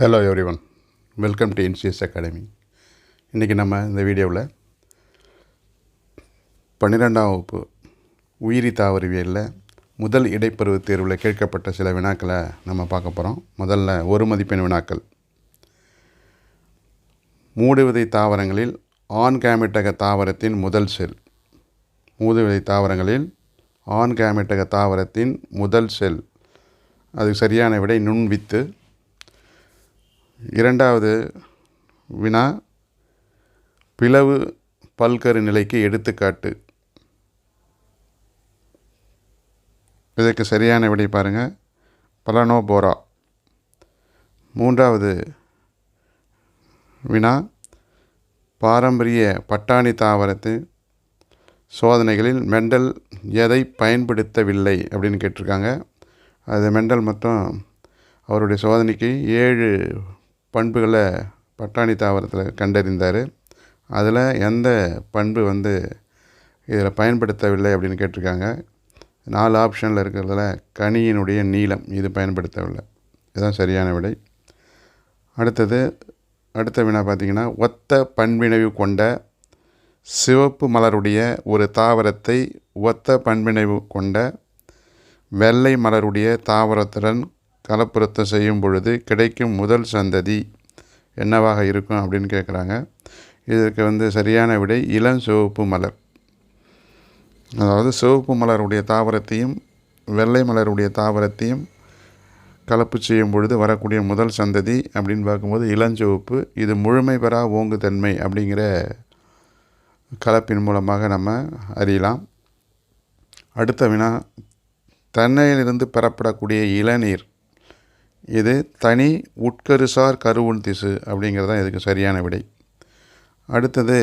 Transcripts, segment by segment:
Hello everyone welcome to INCS academy இன்றைக்கி நம்ம இந்த வீடியோவில் பன்னிரெண்டாம் வகுப்பு உயிரி தாவரவியலில் முதல் இடைப்பருவ தேர்வில் கேட்கப்பட்ட சில வினாக்களை நம்ம பார்க்க போகிறோம் முதல்ல ஒரு மதிப்பெண் வினாக்கள். மூடுவிதை தாவரங்களில் ஆண் கேமிட்டக தாவரத்தின் முதல் செல். மூடுவிதை தாவரங்களில் ஆண் கேமிட்டக தாவரத்தின் முதல் செல். அதுக்கு சரியான விடை நுண்வித்து இரண்டாவது வினா பிளவு பல்கரு நிலைக்கு எடுத்துக்காட்டு. இதற்கு சரியான விடை பாருங்கள் பலனோபோரா. மூன்றாவது வினா பாரம்பரிய பட்டாணி தாவரத்து சோதனைகளில் மெண்டல் எதை பயன்படுத்தவில்லை அப்படின்னு கேட்டிருக்காங்க. அது மெண்டல் மட்டும் அவருடைய சோதனைக்கு ஏழு பண்புகளை பட்டாணி தாவரத்தில் கண்டறிந்தார். அதில் எந்த பண்பு வந்து இதில் பயன்படுத்தவில்லை அப்படின்னு கேட்டிருக்காங்க. நாலு ஆப்ஷனில் இருக்கிறதுல கனியினுடைய நீளம் இது பயன்படுத்தவில்லை. இதுதான் சரியான விடை. அடுத்தது அடுத்த வினா பார்த்திங்கன்னா ஒத்த பண்பிணைவு கொண்ட சிவப்பு மலருடைய ஒரு தாவரத்தை ஒத்த பண்பிணைவு கொண்ட வெள்ளை மலருடைய தாவரத்துடன் கலப்புரத்தம் செய்யும் பொழுது கிடைக்கும் முதல் சந்ததி என்னவாக இருக்கும் அப்படின்னு கேட்குறாங்க இதற்கு வந்து சரியான விடை இளம் சிவப்பு மலர். அதாவது சிவப்பு மலருடைய தாவரத்தையும் வெள்ளை மலருடைய தாவரத்தையும் கலப்பு செய்யும் பொழுது வரக்கூடிய முதல் சந்ததி அப்படின்னு பார்க்கும்போது இளஞ்சிவப்பு இது முழுமை பெறா ஓங்குதன்மை அப்படிங்கிற கலப்பின் மூலமாக நம்ம அறியலாம். அடுத்த வினா தென்னையிலிருந்து பெறப்படக்கூடிய இளநீர். இது தனி உட்கருசார் கருவுள் திசு அப்படிங்கிறது தான் இதுக்கு சரியான விடை. அடுத்தது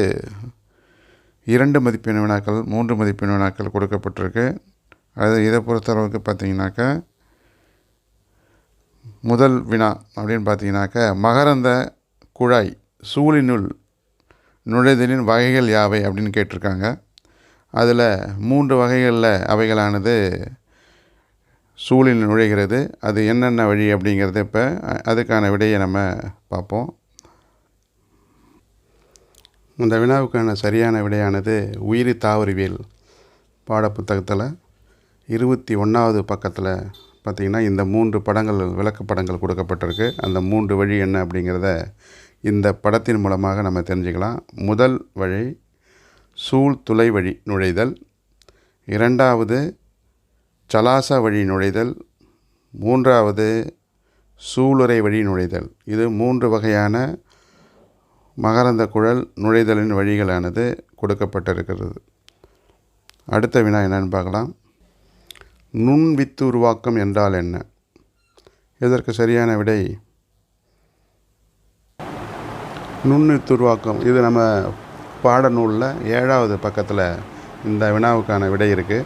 இரண்டு மதிப்பெண் வினாக்கள் மூன்று மதிப்பெண் வினாக்கள் கொடுக்கப்பட்டிருக்கு. அது இதை பொறுத்தளவுக்கு பார்த்தீங்கன்னாக்கா முதல் வினா அப்படின்னு பார்த்தீங்கன்னாக்கா மகரந்த குழாய் சூழினுள் நுழைதலின் வகைகள் யாவை அப்படின்னு கேட்டிருக்காங்க. அதில் மூன்று வகைகளில் அவைகளானது சூழில் நுழைகிறது. அது என்னென்ன வழி அப்படிங்கிறத இப்போ அதுக்கான விடையை நம்ம பார்ப்போம். இந்த வினாவுக்கான சரியான விடையானது உயிரி தாவரவியல் பாடப்புத்தகத்தில் இருபத்தி ஒன்றாவது பக்கத்தில் பார்த்திங்கன்னா இந்த மூன்று படங்கள் விளக்கப்படங்கள் கொடுக்கப்பட்டிருக்கு. அந்த மூன்று வழி என்ன அப்படிங்கிறத இந்த படத்தின் மூலமாக நம்ம தெரிஞ்சுக்கலாம். முதல் வழி சூழ் துளை வழி நுழைதல். இரண்டாவது சலாச வழி நுழைதல். மூன்றாவது சூளுரை வழி நுழைதல். இது மூன்று வகையான மகரந்த குழல் நுழைதலின் வழிகளானது கொடுக்கப்பட்டிருக்கிறது. அடுத்த வினா என்னன்னு பார்க்கலாம். நுண் வித்து உருவாக்கம் என்றால் என்ன? இதற்கு சரியான விடை. நுண்வித்து உருவாக்கம். இது நம்ம பாடநூலில் ஏழாவது பக்கத்தில் இந்த வினாவுக்கான விடை இருக்குது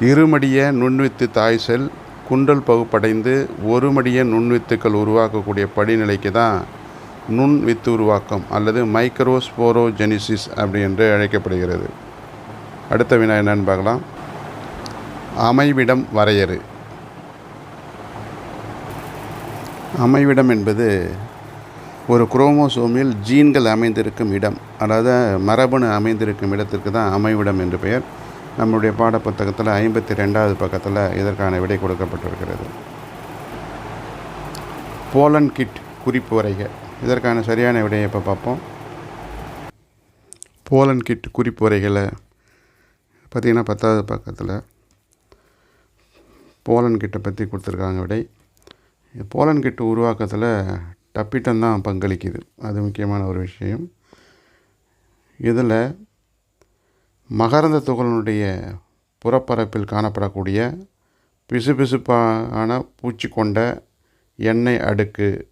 இருமடிய நுண்வித்து தாய் செல் குண்டல் பகுப்படைந்து ஒருமடிய நுண்வித்துக்கள் உருவாக்கக்கூடிய படிநிலைக்கு தான் நுண் வித்து உருவாக்கம் அல்லது மைக்ரோஸ்போரோஜெனிசிஸ் அப்படி என்று அழைக்கப்படுகிறது. அடுத்த வினா என்னன்னு பார்க்கலாம். அமைவிடம் வரையறு. அமைவிடம் என்பது ஒரு குரோமோசோமில் ஜீன்கள் அமைந்திருக்கும் இடம் அதாவது மரபணு அமைந்திருக்கும் இடத்திற்கு தான் அமைவிடம் என்று பெயர். நம்முடைய பாடப்புத்தகத்தில் ஐம்பத்தி ரெண்டாவது பக்கத்தில் இதற்கான விடை கொடுக்கப்பட்டிருக்கிறது. போலன் கிட் குறிப்பு வரைக. இதற்கான சரியான விடையை இப்போ பார்ப்போம்? போலன் கிட் குறிப்பு வரைகளை பார்த்திங்கன்னா பத்தாவது பக்கத்தில் போலன் கிட்டை பற்றி கொடுத்துருக்காங்க விடை. போலன் கிட் உருவாக்கத்தில் டப்பிட்டம் தான் பங்களிக்குது. அது முக்கியமான ஒரு விஷயம். இதில் மகரந்த துகளினுடைய புறப்பரப்பில் காணப்படக்கூடிய பிசுபிசுப்பான பூச்சி கொண்ட எண்ணெய் அடுக்கு.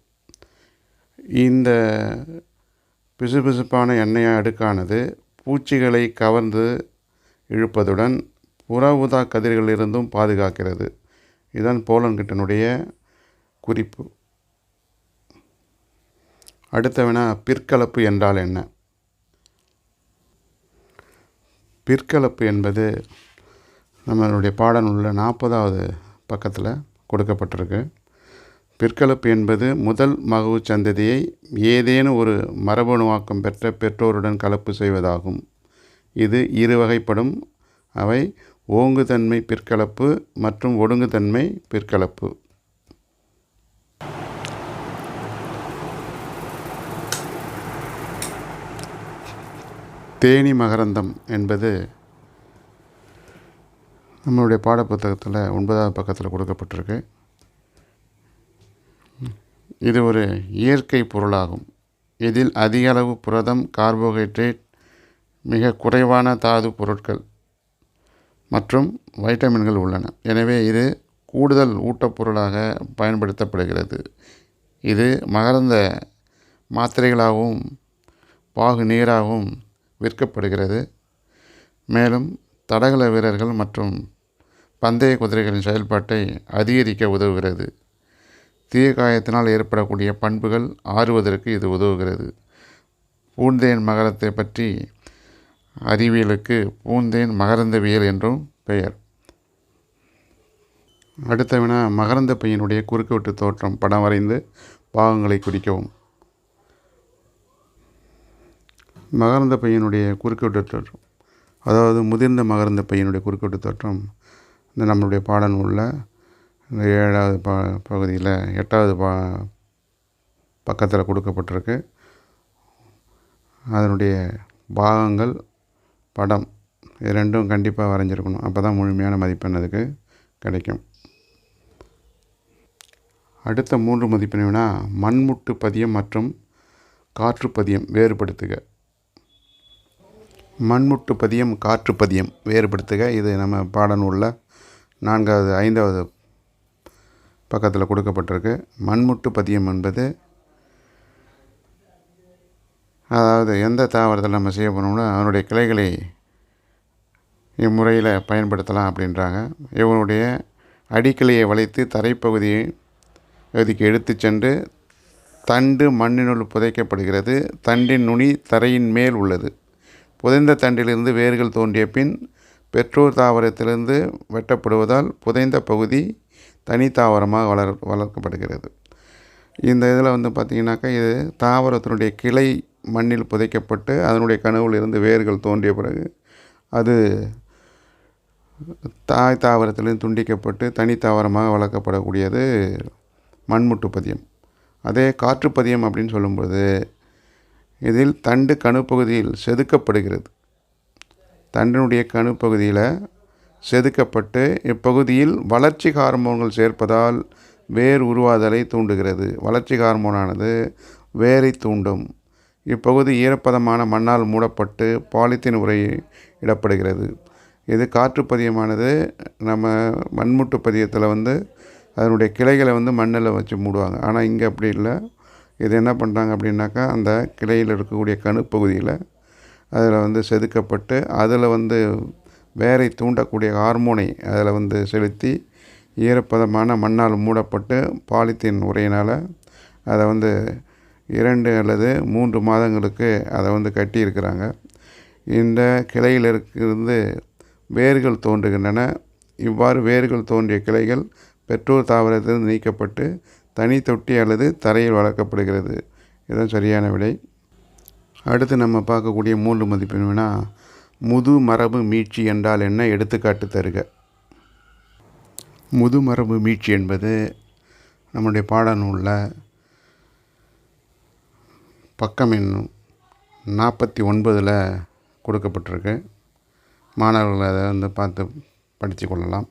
இந்த பிசுபிசுப்பான எண்ணெய் அடுக்கானது பூச்சிகளை கவர்ந்து இழுப்பதுடன் புற ஊதா கதிர்களிலிருந்தும் பாதுகாக்கிறது. இதுதான் போலன்கிட்டனுடைய குறிப்பு. அடுத்த பிற்கலப்பு என்றால் என்ன? பிற்கலப்பு என்பது நம்மளுடைய பாடநூலில் நாற்பதாவது பக்கத்தில் கொடுக்கப்பட்டிருக்கு. பிற்கலப்பு என்பது முதல் மகவு சந்ததியை ஏதேனும் ஒரு மரபணுவாக்கம் பெற்ற பெற்றோருடன் கலப்பு செய்வதாகும். இது இரு வகைப்படும் அவை ஓங்குதன்மை பிற்கலப்பு மற்றும் ஒடுங்குதன்மை பிற்கலப்பு. தேனி மகரந்தம் என்பது நம்மளுடைய பாடப்புத்தகத்தில் ஒன்பதாவது பக்கத்தில் கொடுக்கப்பட்டிருக்கு. இது ஒரு இயற்கை பொருளாகும். இதில் அதிக அளவு புரதம் கார்போஹைட்ரேட் மிக குறைவான தாது பொருட்கள் மற்றும் வைட்டமின்கள் உள்ளன. எனவே இது கூடுதல் ஊட்டப்பொருளாக பயன்படுத்தப்படுகிறது. இது மகரந்த மாத்திரைகளாகவும் பாகு நீராகவும் விற்கப்படுகிறது. மேலும் தடகள வீரர்கள் மற்றும் பந்தய குதிரைகளின் செயல்பாட்டை அதிகரிக்க உதவுகிறது. தீய காயத்தினால் ஏற்படக்கூடிய பண்புகள் ஆறுவதற்கு இது உதவுகிறது. பூந்தேன் மகரத்தை பற்றி அறிவியலுக்கு பூந்தேன் மகரந்தவியல் என்றும் பெயர். அடுத்த வினா மகரந்த பையனுடைய குறுக்குவெட்டு தோற்றம் படம் வரைந்து பாகங்களை குறிக்கவும். மகரந்த பையனுடைய குறுக்குவெட்டு தோற்றம். அதாவது முதிர்ந்த மகரந்த பையனுடைய குறுக்குவெட்டு தோற்றம் இந்த நம்மளுடைய பாடநூலில் இந்த ஏழாவது பா பகுதியில் எட்டாவது பா பக்கத்தில் கொடுக்கப்பட்டிருக்கு. அதனுடைய பாகங்கள் படம் இது ரெண்டும் கண்டிப்பாக வரைஞ்சிருக்கணும். அப்போ தான் முழுமையான மதிப்பெண் அதுக்கு கிடைக்கும். அடுத்த மூன்று மதிப்பெண் மண்முட்டு பதியம் மற்றும் காற்று பதியம் வேறுபடுத்துக. மண்முட்டு பதியம் காற்று பதியம் வேறுபடுத்துக. இது நம்ம பாடநூலில் நான்காவது ஐந்தாவது பக்கத்தில் கொடுக்கப்பட்டிருக்கு. மண்முட்டு பதியம் என்பது அதாவது எந்த தாவரத்தில் நம்ம செய்ய போனோம்னா அதனுடைய கிளைகளை இம்முறையில் பயன்படுத்தலாம் அப்படின்றாங்க. இவனுடைய அடிக்கிளையை வளைத்து தரைப்பகுதியை பகுதிக்கு எடுத்து சென்று தண்டு மண்ணினுள் புதைக்கப்படுகிறது. தண்டின் நுனி தரையின் மேல் உள்ளது. புதைந்த தண்டிலிருந்து வேர்கள் தோன்றிய பின் பெற்றோர் தாவரத்திலிருந்து வெட்டப்படுவதால் புதைந்த பகுதி தனி தாவரமாக வளர் வளர்க்கப்படுகிறது. இந்த இதில் வந்து பார்த்திங்கனாக்கா இது தாவரத்தினுடைய கிளை மண்ணில் புதைக்கப்பட்டு அதனுடைய கனவுல இருந்து வேர்கள் தோன்றிய பிறகு அது தாய் தாவரத்திலிருந்து துண்டிக்கப்பட்டு தனி தாவரமாக வளர்க்கப்படக்கூடியது மண்முட்டு பதியம் அதே காற்று பதியம் அப்படின்னு சொல்லும்போது இதில் தண்டு கணுப்பகுதியில் செதுக்கப்படுகிறது. தண்டினுடைய கணுப்பகுதியில் செதுக்கப்பட்டு இப்பகுதியில் வளர்ச்சி ஹார்மோன்கள் சேர்ப்பதால் வேர் உருவாதலை தூண்டுகிறது. வளர்ச்சி ஹார்மோனானது வேரை தூண்டும். இப்பகுதி ஈரப்பதமான மண்ணால் மூடப்பட்டு பாலித்தீன் உரை இடப்படுகிறது. இது காற்று பதியமானது நம்ம மண்முட்டு பதியத்தில் வந்து அதனுடைய கிளைகளை வந்து மண்ணில் வச்சு மூடுவாங்க. ஆனால் இங்கே அப்படி இல்லை. இது என்ன பண்ணுறாங்க அப்படின்னாக்கா அந்த கிளையில் இருக்கக்கூடிய கணுப்பகுதியில் அதில் வந்து செதுக்கப்பட்டு அதில் வந்து வேரை தூண்டக்கூடிய ஹார்மோனை அதில் வந்து செலுத்தி ஈரப்பதமான மண்ணால் மூடப்பட்டு பாலித்தீன் உரையினால் அதை வந்து இரண்டு அல்லது மூன்று மாதங்களுக்கு அதை வந்து கட்டியிருக்கிறாங்க. இந்த கிளையில் இருந்து வேர்கள் தோன்றுகின்றன. இவ்வாறு வேர்கள் தோன்றிய கிளைகள் பெற்றோர் தாவரத்திலிருந்து நீக்கப்பட்டு தனி தொட்டி அல்லது தரையில் வளர்க்கப்படுகிறது. இதுதான் சரியான விடை. அடுத்து நம்ம பார்க்கக்கூடிய மூன்று மதிப்பெண் முது மரபு மீட்சி என்றால் என்ன? எடுத்துக்காட்டு தருக. முது மரபு மீட்சி என்பது நம்முடைய பாடநூலில் பக்கம் என்னும் நாற்பத்தி ஒன்பதில் கொடுக்கப்பட்டிருக்கு. மாணவர்கள் அதை வந்து பார்த்து படித்து கொள்ளலாம்.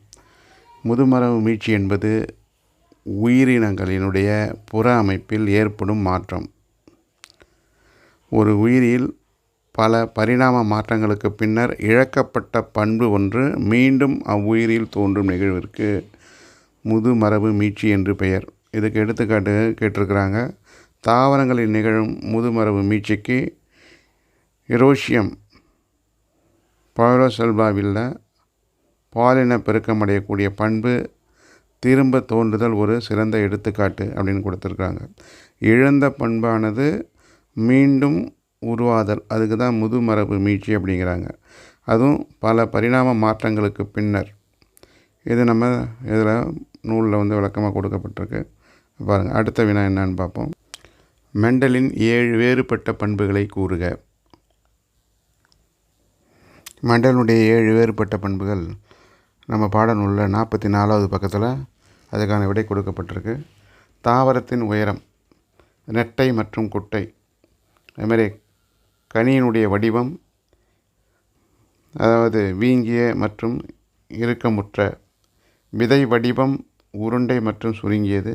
முதுமரபு மீட்சி என்பது உயிரினங்களினுடைய புற அமைப்பில் ஏற்படும் மாற்றம். ஒரு உயிரில் பல பரிணாம மாற்றங்களுக்கு பின்னர் இழக்கப்பட்ட பண்பு ஒன்று மீண்டும் அவ்வுயிரில் தோன்றும் நிகழ்விற்கு முதுமரபு மீட்சி என்று பெயர். இதுக்கு எடுத்துக்காட்டு கேட்டிருக்கிறாங்க. தாவரங்களில் நிகழும் முதுமரபு மீட்சிக்கு இரோஷியம் பாரோசெல்பாவில் பாலின பெருக்கமடையக்கூடிய பண்பு திரும்ப தோன்றுதல் ஒரு சிறந்த எடுத்துக்காட்டு அப்படின்னு கொடுத்துருக்காங்க. இழந்த பண்பானது மீண்டும் உருவாதல் அதுக்கு தான் முதுமரபு மீட்சி அப்படிங்கிறாங்க. அதுவும் பல பரிணாம மாற்றங்களுக்கு பின்னர். இது நம்ம இதில் நூலில் வந்து விளக்கமாக கொடுக்கப்பட்டிருக்கு. பாருங்கள் அடுத்த வினா என்னன்னு பார்ப்போம். மெண்டலின் ஏழு வேறுபட்ட பண்புகளை கூறுக. மெண்டலுடைய ஏழு வேறுபட்ட பண்புகள் நம்ம பாடநூலில் நாற்பத்தி நாலாவது பக்கத்தில் அதுக்கான விடை கொடுக்கப்பட்டிருக்கு. தாவரத்தின் உயரம் நெட்டை மற்றும் குட்டை. அதுமாதிரி கனியினுடைய வடிவம் அதாவது வீங்கிய மற்றும் இறுக்கமுற்ற விதை வடிவம் உருண்டை மற்றும் சுருங்கியது.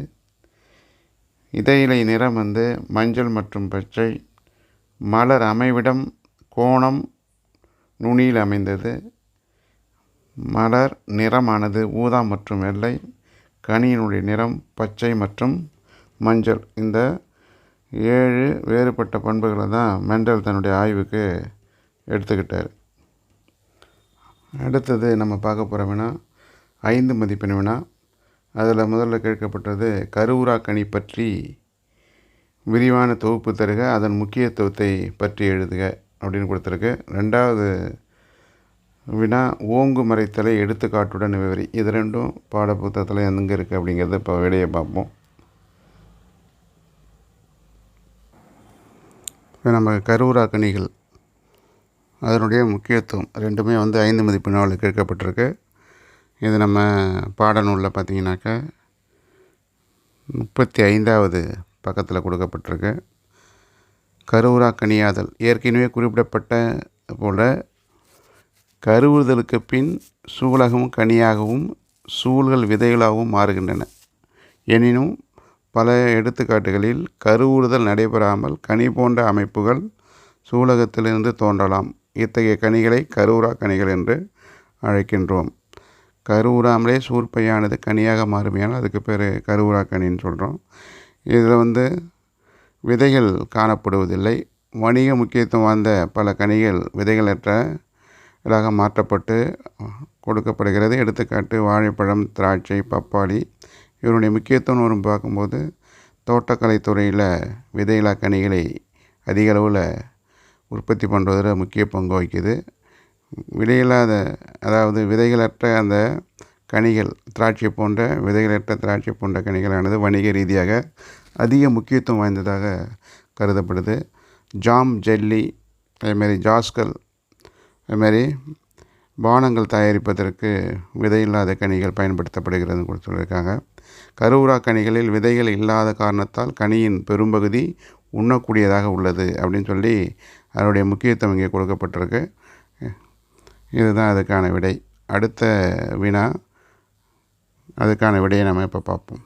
இதழிலை நிறம் வந்து மஞ்சள் மற்றும் பச்சை. மலர் அமைவிடம் கோணம் நுனியில் அமைந்தது. மலர் நிறமானது ஊதா மற்றும் வெள்ளை. கனியினுடைய நிறம் பச்சை மற்றும் மஞ்சள். இந்த ஏழு வேறுபட்ட பண்புகளை தான் மெண்டல் தன்னுடைய ஆய்வுக்கு எடுத்துக்கிட்டார். அடுத்தது நம்ம பார்க்க போகிற வினா ஐந்து மதிப்பெண் வினா. அதில் முதல்ல கேட்கப்பட்டது கருவுரா கனி பற்றி விரிவான தொகுப்பு தருக அதன் முக்கியத்துவத்தை பற்றி எழுதுக அப்படின்னு கொடுத்துருக்கு. ரெண்டாவது வினா ஓங்கு மறைத்தலை எடுத்துக்காட்டுடன் விவரி. இது ரெண்டும் பாடப்புத்தகத்தில் எங்கே இருக்குது அப்படிங்கிறத இப்போ விடையை பார்ப்போம் இப்போ நம்ம கருவுரா அதனுடைய முக்கியத்துவம் ரெண்டுமே வந்து ஐந்து மதிப்பு நாள் கேட்கப்பட்டிருக்கு. இது நம்ம பாடநூலில் பார்த்தீங்கன்னாக்கா முப்பத்தி ஐந்தாவது பக்கத்தில் கொடுக்கப்பட்டிருக்கு. கருவுரா கனியாதல் ஏற்கனவே குறிப்பிடப்பட்ட போல கருவுறுதலுக்கு பின் சூலகமும் கனியாகவும் சூழ்கள் விதைகளாகவும் மாறுகின்றன. எனினும் பல எடுத்துக்காட்டுகளில் கருவுறுதல் நடைபெறாமல் கனி போன்ற அமைப்புகள் சூலகத்திலிருந்து தோன்றலாம். இத்தகைய கனிகளை கருவுரா கனிகள் என்று அழைக்கின்றோம். கருவுறாமலே சூர்பையானது கனியாக மாறுமையானால் அதுக்கு பேர் கருவுரா கனின்னு சொல்கிறோம் இதில் வந்து விதைகள் காணப்படுவதில்லை. வணிக முக்கியத்துவம் வாய்ந்த பல கனிகள் விதைகளற்ற இதாக மாற்றப்பட்டு கொடுக்கப்படுகிறது. எடுத்துக்காட்டு வாழைப்பழம் திராட்சை பப்பாளி இவருடைய முக்கியத்துவம் வரும் பார்க்கும்போது தோட்டக்கலை துறையில் விதையில்லா கனிகளை அதிக அளவில் உற்பத்தி பண்ணுறதில் முக்கிய பங்கு வகிக்குது. விதையில்லாத அதாவது விதைகளற்ற அந்த கனிகள் திராட்சை போன்ற விதைகளற்ற திராட்சை போன்ற கனிகளானது வணிக ரீதியாக அதிக முக்கியத்துவம் வாய்ந்ததாக கருதப்படுது. ஜாம் ஜெல்லி அதேமாரி ஜாஸ்கல் அதுமாரி பானங்கள் தயாரிப்பதற்கு விதையில்லாத கனிகள் பயன்படுத்தப்படுகிறதுன்னு கூட சொல்லியிருக்காங்க. கருவுரா கனிகளில் விதைகள் இல்லாத காரணத்தால் கனியின் பெரும்பகுதி உண்ணக்கூடியதாக உள்ளது அப்படின்னு சொல்லி அதனுடைய முக்கியத்துவம் இங்கே கொடுக்கப்பட்டிருக்கு. இதுதான் அதுக்கான விடை. அடுத்த வினா அதுக்கான விடையை நம்ம இப்போ பார்ப்போம்.